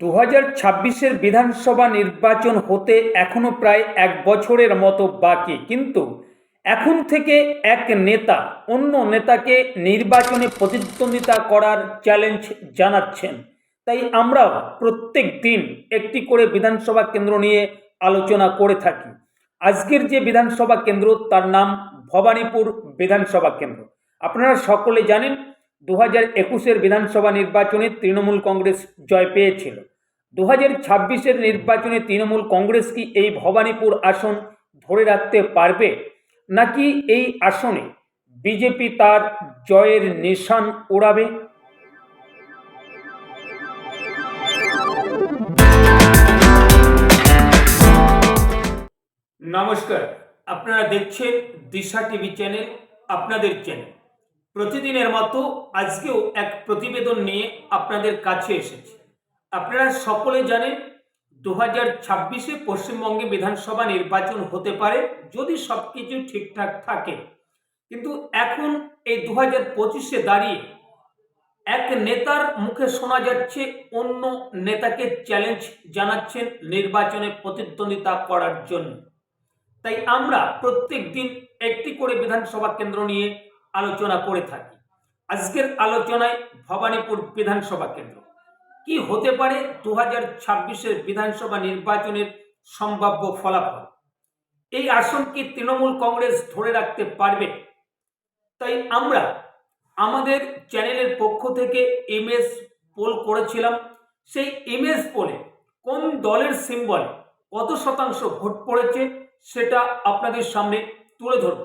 দু হাজার ছাব্বিশের বিধানসভা নির্বাচন হতে এখনও প্রায় এক বছরের মতো বাকি। কিন্তু এখন থেকে এক নেতা অন্য নেতাকে নির্বাচনে প্রতিদ্বন্দ্বিতা করার চ্যালেঞ্জ জানাচ্ছেন। তাই আমরাও প্রত্যেক দিন একটি করে বিধানসভা কেন্দ্র নিয়ে আলোচনা করে থাকি। আজকের যে বিধানসভা কেন্দ্র, তার নাম ভবানীপুর বিধানসভা কেন্দ্র। আপনারা সকলে জানেন দু হাজার একুশের বিধানসভা নির্বাচনে তৃণমূল কংগ্রেস জয় পেয়েছিল। দু হাজার ছাব্বিশের নির্বাচনে তৃণমূল কংগ্রেস কি এই ভবানীপুর আসন ধরে রাখতে পারবে? নাকি এই আসনে বিজেপি তার জয়ের নিশান ওড়াবে? নমস্কার, আপনারা দেখছেন দিশা টিভি চ্যানেল, আপনাদের চ্যানেল। প্রতিদিনের মতো আজকেও এক প্রতিবেদন নিয়ে আপনাদের কাছে এসেছি। আপনারা সকলে জানেন দু হাজার ছাব্বিশে পশ্চিমবঙ্গে বিধানসভা নির্বাচন হতে পারে যদি সব কিছু ঠিকঠাক থাকে। কিন্তু এখন এই দু হাজার পঁচিশে দাঁড়িয়ে এক নেতার মুখে শোনা যাচ্ছে, অন্য নেতাকে চ্যালেঞ্জ জানাচ্ছেন নির্বাচনে প্রতিদ্বন্দ্বিতা করার জন্য। তাই আমরা প্রত্যেক দিন একটি করে বিধানসভা কেন্দ্র নিয়ে আলোচনা করে থাকি। আজকের আলোচনায় ভবানীপুর বিধানসভা কেন্দ্র। কি হতে পারে দু হাজার ছাব্বিশের বিধানসভা নির্বাচনের সম্ভাব্য ফলাফল? এই আসন কি তৃণমূল কংগ্রেস ধরে রাখতে পারবে? তাই আমরা আমাদের চ্যানেলের পক্ষ থেকে ইমেজ পোল করেছিলাম। সেই ইমেজ পোলে কোন দলের সিম্বল কত শতাংশ ভোট পড়েছে সেটা আপনাদের সামনে তুলে ধরব।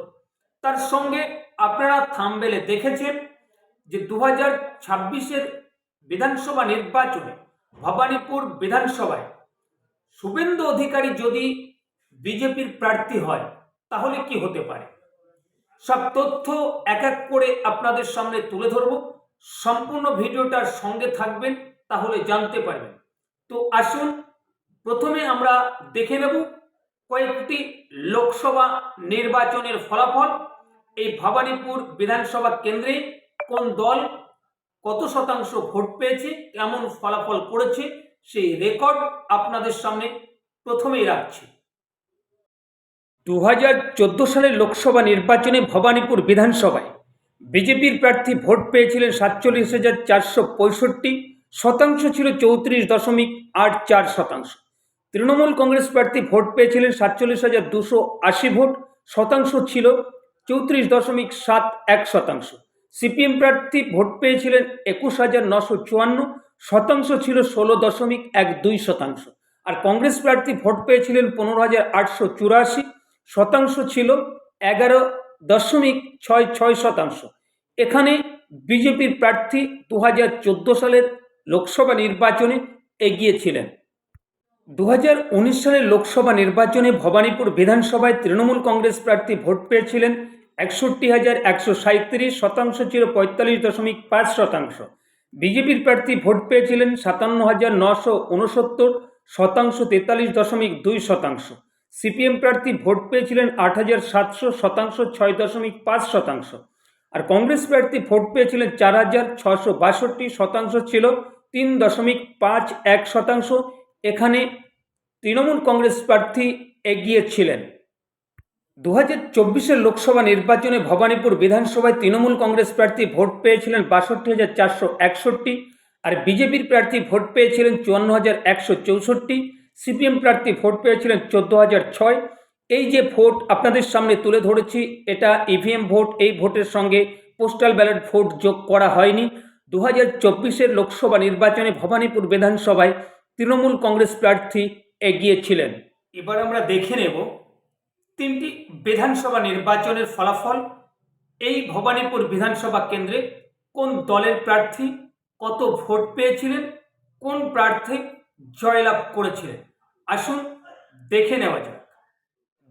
তার সঙ্গে আপনারা থামবেলে দেখেছেন যে দু হাজার ছাব্বিশের বিধানসভা নির্বাচনে ভবানীপুর বিধানসভায় শুভেন্দু অধিকারী যদি বিজেপির প্রার্থী হয়, তাহলে কি হতে পারে? সব তথ্য এক এক করে আপনাদের সামনে তুলে ধরব। সম্পূর্ণ ভিডিওটার সঙ্গে থাকবেন, তাহলে জানতে পারবেন। তো আসুন, প্রথমে আমরা দেখে নেব কয়েকটি লোকসভা নির্বাচনের ফলাফল। এই ভবানীপুর বিধানসভা কেন্দ্রে কোন দল কত শতাংশ ভোট পেয়েছে, কেমন ফলাফল করেছে, সেই রেকর্ড আপনাদের সামনে প্রথমেই রাখছি। দু হাজার চোদ্দ সালের লোকসভা নির্বাচনে ভবানীপুর বিধানসভায় বিজেপির প্রার্থী ভোট পেয়েছিলেন সাতচল্লিশ হাজার চারশো পঁয়ষট্টি, শতাংশ ছিল চৌত্রিশ দশমিক আট চার শতাংশ। তৃণমূল কংগ্রেস প্রার্থী ভোট পেয়েছিলেন সাতচল্লিশ হাজার দুশো আশি ভোট, শতাংশ ছিল চৌত্রিশ দশমিক সাত এক শতাংশ। সিপিএম প্রার্থী ভোট পেয়েছিলেন একুশ হাজার নশো চুয়ান্ন, শতাংশ ছিল ষোলো দশমিক এক দুই শতাংশ। আর কংগ্রেস প্রার্থী ভোট পেয়েছিলেন পনেরো হাজার আটশো চুরাশি, শতাংশ ছিল এগারো দশমিক ছয় ছয় শতাংশ। এখানে বিজেপির প্রার্থী দু হাজার চোদ্দ সালের লোকসভা নির্বাচনে এগিয়েছিলেন। দু হাজার উনিশ সালের লোকসভা নির্বাচনে ভবানীপুর বিধানসভায় তৃণমূল কংগ্রেস প্রার্থী ভোট পেয়েছিলেন একষট্টি হাজার একশো সাঁত্রিশ শতাংশ ছিল পঁয়তাল্লিশ দশমিক পাঁচ শতাংশ। বিজেপির প্রার্থী ভোট পেয়েছিলেন সাতান্ন হাজার নশো উনসত্তর শতাংশ তেতাল্লিশ দশমিক দুই শতাংশ। সিপিএম প্রার্থী ভোট পেয়েছিলেন আট হাজার সাতশো শতাংশ ছয় দশমিক পাঁচ শতাংশ। আর কংগ্রেস প্রার্থী ভোট পেয়েছিলেন চার হাজার ছশো বাষট্টি শতাংশ ছিল তিন দশমিক পাঁচ এক শতাংশ এখানে তৃণমূল কংগ্রেস প্রার্থী এগিয়ে ছিলেন দু হাজার চব্বিশের লোকসভা নির্বাচনে ভবানীপুর বিধানসভায় তৃণমূল কংগ্রেস প্রার্থী ভোট পেয়েছিলেন বাষট্টি হাজার চারশো একষট্টি আর বিজেপির প্রার্থী ভোট পেয়েছিলেন চুয়ান্ন হাজার একশো চৌষট্টি, সিপিএম প্রার্থী ভোট পেয়েছিলেন চোদ্দ হাজার ছয়। এই যে ভোট আপনাদের সামনে তুলে ধরেছি, এটা ইভিএম ভোট, এই ভোটের সঙ্গে পোস্টাল ব্যালট ভোট যোগ করা হয়নি। দু হাজার চব্বিশের লোকসভা নির্বাচনে ভবানীপুর বিধানসভায় তৃণমূল কংগ্রেস প্রার্থী এগিয়েছিলেন। এবার আমরা দেখে নেব তিনটি বিধানসভা নির্বাচনের ফলাফল। এই ভবানীপুর বিধানসভা কেন্দ্রে কোন দলের প্রার্থী কত ভোট পেয়েছিলেন? কোন প্রার্থী জয়লাভ করেছিলেন? আসুন দেখে নেওয়া যাক।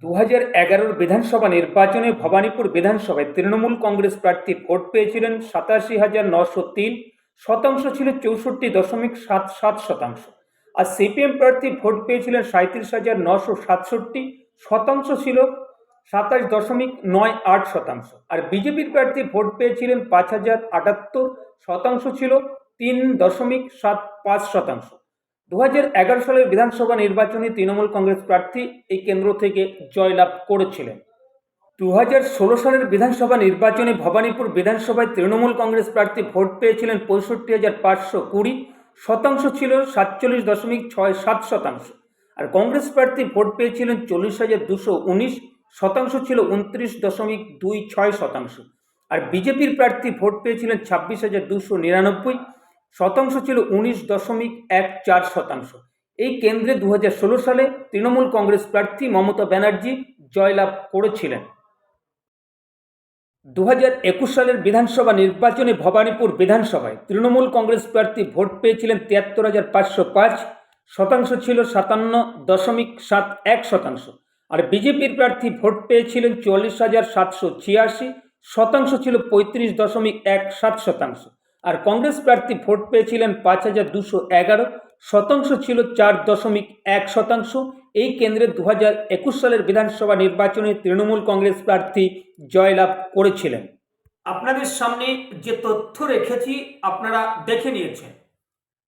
দু হাজার এগারোর বিধানসভা নির্বাচনে ভবানীপুর বিধানসভায় তৃণমূল কংগ্রেস প্রার্থী ভোট পেয়েছিলেন সাতাশি হাজার নশো তিন। শতাংশ ছিল চৌষট্টি দশমিক সাত সাত শতাংশ। আর সিপিএম প্রার্থী ভোট পেয়েছিলেন সাঁত্রিশ হাজার নশো সাতষট্টি শতাংশ ছিল সাতাশ দশমিক নয় আট শতাংশ। আর বিজেপির প্রার্থী ভোট পেয়েছিলেন পাঁচ হাজার আটাত্তর শতাংশ ছিল তিন দশমিক সাত পাঁচ শতাংশ। দু এগারো সালের বিধানসভা নির্বাচনে তৃণমূল কংগ্রেস প্রার্থী এই কেন্দ্র থেকে জয়লাভ করেছিলেন। দু হাজার ষোলো সালের বিধানসভা নির্বাচনে ভবানীপুর বিধানসভায় তৃণমূল কংগ্রেস প্রার্থী ভোট পেয়েছিলেন পঁয়ষট্টি হাজার পাঁচশো কুড়ি শতাংশ ছিল সাতচল্লিশ দশমিক ছয় সাত শতাংশ। আর কংগ্রেস প্রার্থী ভোট পেয়েছিলেন চল্লিশ হাজার দুশো উনিশ, শতাংশ ছিল উনত্রিশ দশমিক দুই ছয় শতাংশ। আর বিজেপির প্রার্থী ভোট পেয়েছিলেন ছাব্বিশ হাজার দুশো নিরানব্বই, শতাংশ ছিল উনিশ দশমিক এক চার শতাংশ। এই কেন্দ্রে দু হাজার ষোলো সালে তৃণমূল কংগ্রেস প্রার্থী মমতা ব্যানার্জি জয়লাভ করেছিলেন। দু হাজার একুশ সালের বিধানসভা নির্বাচনে ভবানীপুর বিধানসভায় তৃণমূল কংগ্রেস প্রার্থী ভোট পেয়েছিলেন তিয়াত্তর হাজার পাঁচশো পাঁচ, শতাংশ ছিল সাতান্ন দশমিক সাত এক শতাংশ। আর বিজেপির প্রার্থী ভোট পেয়েছিলেন চুয়াল্লিশ হাজার সাতশো ছিয়াশি, শতাংশ ছিল পঁয়ত্রিশ দশমিক এক সাত শতাংশ। আর কংগ্রেস প্রার্থী ভোট পেয়েছিলেন পাঁচ হাজার দুশো এগারো, শতাংশ ছিল চার দশমিক এক শতাংশ। এই কেন্দ্রে দু হাজার একুশ সালের বিধানসভা নির্বাচনে তৃণমূল কংগ্রেস প্রার্থী জয়লাভ করেছিলেন। আপনাদের সামনে যে তথ্য রেখেছি, আপনারা দেখে নিয়েছেন।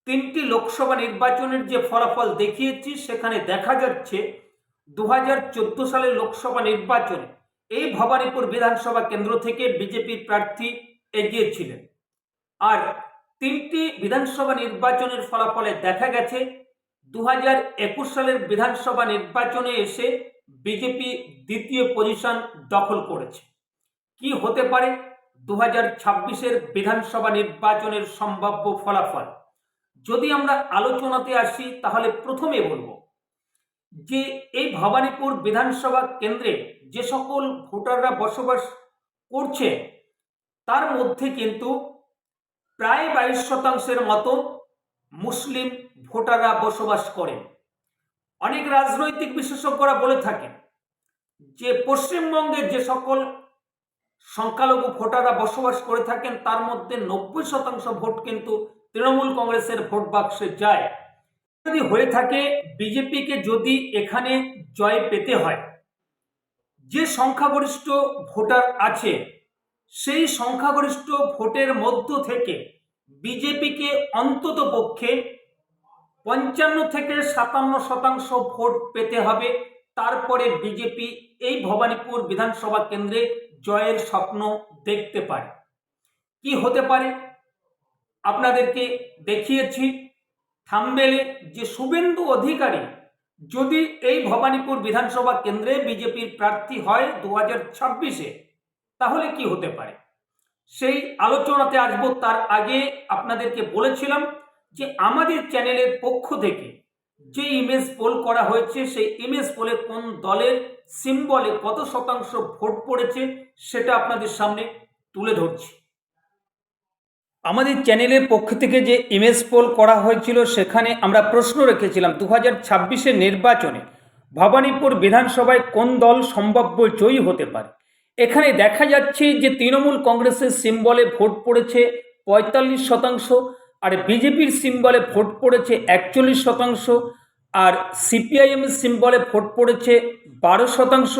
তিনটি লোকসভা নির্বাচনের যে ফলাফল দেখিয়েছি, সেখানে দেখা যাচ্ছে দু হাজার চোদ্দ সালের লোকসভা নির্বাচনে এই ভবানীপুর বিধানসভা কেন্দ্র থেকে বিজেপির প্রার্থী এগিয়েছিলেন। আর তিনটি বিধানসভা নির্বাচনের ফলাফলে দেখা গেছে দু সালের বিধানসভা নির্বাচনে এসে বিজেপি দ্বিতীয় পজিশন দখল করেছে। কি হতে পারে? দু হাজার ছাব্বিশের বিধানসভা নির্বাচনের সম্ভাব্য ফলাফল। যদি আমরা আলোচনাতে আসি, তাহলে প্রথমে বলব যে, এই ভবানীপুর বিধানসভা কেন্দ্রে যে সকল ভোটাররা বসবাস করছে, তার মধ্যে কিন্তু প্রায় বাইশ শতাংশের মতো মুসলিম ভোটাররা বসবাস করেন। অনেক রাজনৈতিক বিশেষজ্ঞরা বলে থাকেন যে পশ্চিমবঙ্গের যে সকল সংখ্যালঘু ভোটাররা বসবাস করে থাকেন, তার মধ্যে নব্বই শতাংশ ভোট কিন্তু তৃণমূল কংগ্রেসের ভোট বাক্সে যায়। যদি হয়ে থাকে, বিজেপিকে যদি এখানে জয় পেতে হয়, যে সংখ্যাগরিষ্ঠ ভোটার আছে, সেই সংখ্যাগরিষ্ঠ ভোটের মধ্য থেকে বিজেপিকে অন্তত পক্ষে পঞ্চান্ন থেকে সাতান্ন শতাংশ ভোট পেতে হবে। তারপরে বিজেপি এই ভবানীপুর বিধানসভা কেন্দ্রে জয়ের স্বপ্ন দেখতে পারে। কি হতে পারে? আপনাদেরকে দেখিয়েছি, থাম্বেলে যে শুভেন্দু অধিকারী যদি এই ভবানীপুর বিধানসভা কেন্দ্রে বিজেপির প্রার্থী হয় দু হাজার ছাব্বিশে, তাহলে কি হতে পারে? সেই আলোচনাতে আসব। তার আগে আপনাদেরকে বলেছিলাম যে আমাদের চ্যানেলের পক্ষ থেকে যে ইমেজ পোল করা হয়েছে, সেই ইমেজ পোলে কোন দলের সিম্বলে কত শতাংশ ভোট পড়েছে, সেটা আপনাদের সামনে তুলে ধরছি। আমাদের চ্যানেলের পক্ষ থেকে যে ইমেজ পোল করা হয়েছিল, সেখানে আমরা প্রশ্ন রেখেছিলাম দু হাজার নির্বাচনে ভবানীপুর বিধানসভায় কোন দল সম্ভাব্য জয়ী হতে পারে? এখানে দেখা যাচ্ছে যে তৃণমূল কংগ্রেসের সিম্বলে ভোট পড়েছে পঁয়তাল্লিশ শতাংশ আর বিজেপির সিম্বলে ভোট পড়েছে একচল্লিশ শতাংশ, আর সিপিআইএমের সিম্বলে ভোট পড়েছে বারো শতাংশ,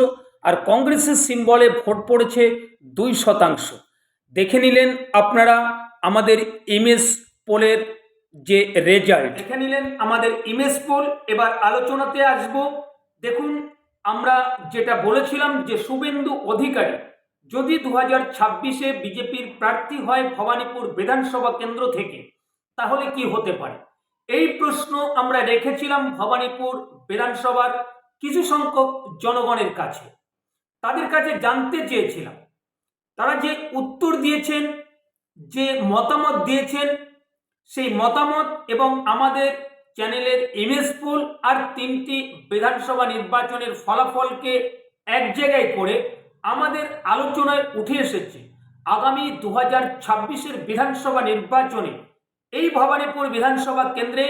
আর কংগ্রেসের সিম্বলে ভোট পড়েছে দুই শতাংশ। দেখে নিলেন আপনারা আমাদের ইমেজ পোলের যে রেজাল্ট। দেখে নিলেন আমাদের ইমেজ পোল, এবার আলোচনাতে আসব। দেখুন, আমরা যেটা বলেছিলাম যে শুভেন্দু অধিকারী, যদি দু হাজার ছাব্বিশে বিজেপির প্রার্থী হয় ভবানীপুর বিধানসভা কেন্দ্র থেকে তাহলে কি হতে পারে? এই প্রশ্ন আমরা রেখেছিলাম ভবানীপুর বিধানসভার কিছু সংখ্যক জনগণের কাছে। তাদের কাছে জানতে চেয়েছিলাম। তারা যে উত্তর দিয়েছেন, যে মতামত দিয়েছেন, সেই মতামত এবং আমাদের চ্যানেলের ইমেজ পোল আর তিনটি বিধানসভা নির্বাচনের ফলাফলকে এক জায়গায় করে আমাদের আলোচনায় উঠে এসেছে, আগামী দু হাজার ছাব্বিশের বিধানসভা নির্বাচনে এই ভবানীপুর বিধানসভা কেন্দ্রে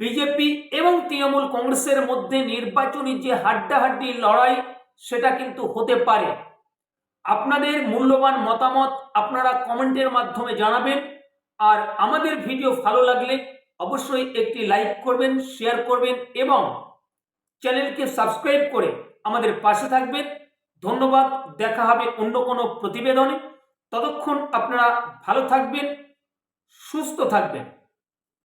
বিজেপি এবং তৃণমূল কংগ্রেসের মধ্যে নির্বাচনী যে হাড্ডাহাড্ডি লড়াই, সেটা কিন্তু হতে পারে। আপনাদের মূল্যবান মতামত আপনারা কমেন্টের মাধ্যমে জানাবেন। আর আমাদের ভিডিও ভালো লাগলে অবশ্যই একটি লাইক করবেন, শেয়ার করবেন এবং চ্যানেলকে সাবস্ক্রাইব করে আমাদের পাশে থাকবেন। ধন্যবাদ, দেখা হবে অন্য কোনো প্রতিবেদনে। ততক্ষণ আপনারা ভালো থাকবেন। সুস্থ থাকবেন।